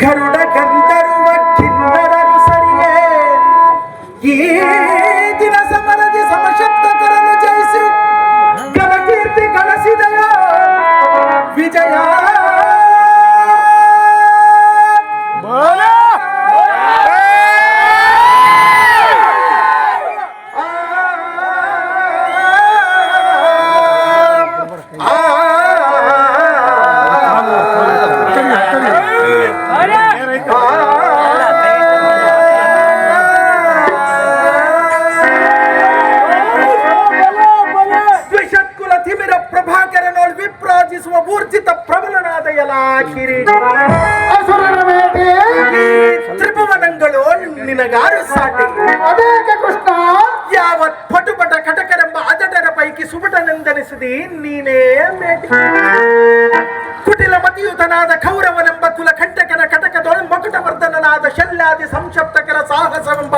ಗರುಡ ಗಂಧರ್ವ ಕಿನ್ನರರು ಸರಿಯೇ ಈ ಕಿರೀಟ ಅಸುರನ ಬೇಟೆ ತ್ರಿಭುವನಗಳು ನಿನಗಾರು ಸಾಟಿ. ಅದೇಕೆ ಕೃಷ್ಣ ಯಾವತ್ ಪಟುಪಟ ಕಟಕರೆಂಬ ಅಜಟರ ಪೈಕಿ ಸುಬಟನೆಂದನಿಸಿದಿ ನೀನೇ ಮೇಟಿ. ಕುಟಿಲ ಮತಿಯುತನಾದ ಕೌರವನೆಂಬ ಕುಲ ಕಂಟಕನ ಕಟಕದೊಳ ಮಕುಟವರ್ಧನನಾದ ಶಲ್ಯಾದಿ ಸಂಶಪ್ತಕರ ಸಾಹಸವೆಂಬ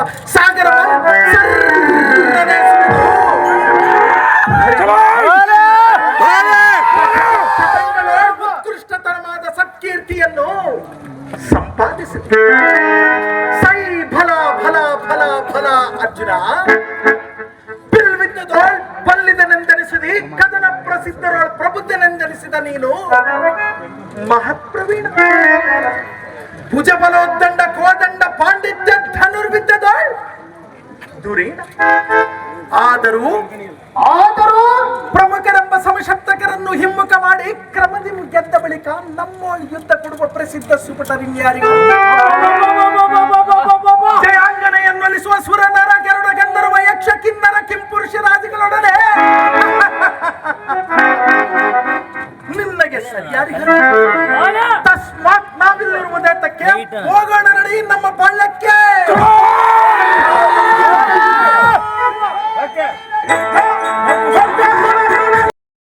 ಸತ್ಕೀರ್ತಿಯನ್ನು ಸಂಪಾದಿಸಿದ ಸೈ ಫಲ ಫಲ ಫಲ ಫಲ ಅರ್ಜುನ. ಬಿಲ್ವಿದ್ದದೋಳ್ ಬಲ್ಲಿದನೆಂದೆನಿಸಿದಿ, ಕದನ ಪ್ರಸಿದ್ಧರೊಳ್ ಪ್ರಬುದ್ಧನೆಂದೆನಿಸಿದ ನೀನು ಮಹತ್ಪ್ರವೀಣ ಭುಜಬಲೋದ್ದಂಡ ಕೋದಂಡ ಪಾಂಡಿತ್ಯ ಧನುರ್ವಿದ್ಯದೋಳ್ ದುರೀಣ ಆದರೂ ಆದರೂ ಪ್ರಮುಖರೆಂಬ ಸಮಶಕ್ತಕರನ್ನು ಹಿಮ್ಮುಖ ಮಾಡಿ ಕ್ರಮದಿ ಗೆದ್ದ ಬಳಿಕ ನಮ್ಮ ಯುದ್ಧ ಕೊಡುವ ಪ್ರಸಿದ್ಧ ಸುಪಟರಿನ್ಯಾರಿಗೂ